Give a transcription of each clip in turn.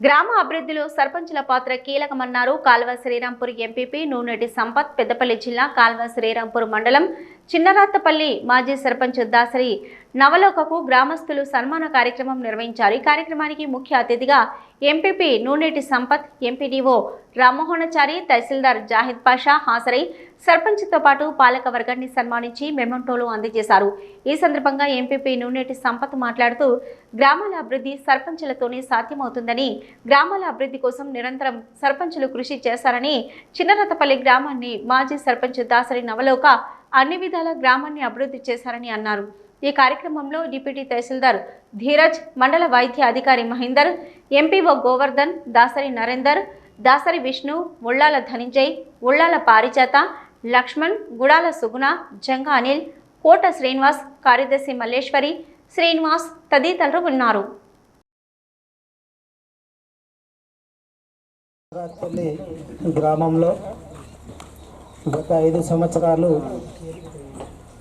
గ్రామ అభివృద్ధిలో సర్పంచుల పాత్ర కీలకమన్నారు కాల్వ శ్రీరాంపూర్ ఎంపీపీ నూనెటి సంపత్ పెద్దపల్లి జిల్లా కాల్వ శ్రీరాంపూర్ మండలం చిన్నరాతపల్లి మాజీ సర్పంచ్ దాసరి నవలోకకు గ్రామస్తులు సన్మాన కార్యక్రమం నిర్వహించారు. ఈ కార్యక్రమానికి ముఖ్య అతిథిగా ఎంపీపీ నూనెటి సంపత్ ఎంపీడీఓ రామ్మోహనాచారి తహసీల్దార్ జాహిద్ పాషా హాజరై సర్పంచ్తో పాటు పాలక వర్గాన్ని సన్మానించి మెమంటోలు అందజేశారు. ఈ సందర్భంగా ఎంపీపీ నూనెటి సంపత్ మాట్లాడుతూ గ్రామాల అభివృద్ధి సర్పంచులతోనే సాధ్యమవుతుందని గ్రామాల అభివృద్ధి కోసం నిరంతరం సర్పంచులు కృషి చేశారని చిన్నరతపల్లి గ్రామాన్ని మాజీ సర్పంచ్ దాసరి నవలోక అన్ని విధాల గ్రామాన్ని అభివృద్ధి చేశారని అన్నారు. ఈ కార్యక్రమంలో డిప్యూటీ తహసీల్దార్ ధీరజ్ మండల వైద్య అధికారి మహేందర్ ఎంపీఓ గోవర్ధన్ దాసరి నరేందర్ దాసరి విష్ణు ఉళ్ళాల ధనంజయ్ ఉళ్ళాల పారిజాత లక్ష్మణ్ గుడాల సుగుణ జంగా అనిల్ కోట శ్రీనివాస్ కార్యదర్శి మల్లేశ్వరి శ్రీనివాస్ తదితరులు ఉన్నారు. గ్రామంలో గత ఐదు సంవత్సరాలు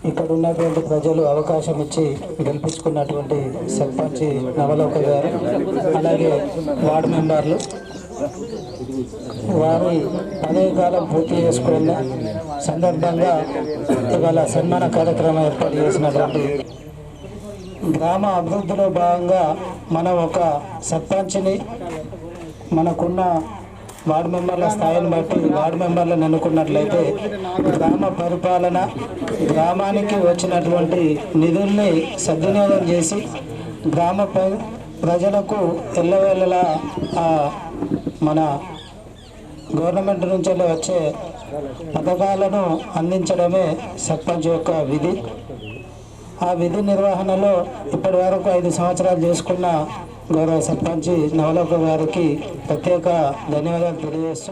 ఇక్కడ ఉన్నటువంటి ప్రజలు అవకాశం ఇచ్చి గెలిపించుకున్నటువంటి సర్పంచ్ నవలోక గారు అలాగే వార్డు మెంబర్లు వారి పదవి కాలం పూర్తి చేసుకున్న సందర్భంగా ఇవాళ సన్మాన కార్యక్రమం ఏర్పాటు చేసినటువంటి గ్రామ అభివృద్ధిలో భాగంగా మనం ఒక సర్పంచ్ని మనకున్న వార్డు మెంబర్ల స్థాయిని బట్టి వార్డు మెంబర్లను ఎన్నుకున్నట్లయితే గ్రామ పరిపాలన గ్రామానికి వచ్చినటువంటి నిధుల్ని సద్వినియోగం చేసి గ్రామ ప్రజలకు ఎల్లవేళలా ఆ మన గవర్నమెంట్ నుంచి వచ్చే పథకాలను అందించడమే సర్పంచ్ యొక్క విధి. ఆ విధి నిర్వహణలో ఇప్పటి వరకు ఐదు సంవత్సరాలు చేసుకున్న గౌరవ సర్పంచ్ నవలోక గారికి ప్రత్యేక ధన్యవాదాలు తెలియజేస్తూ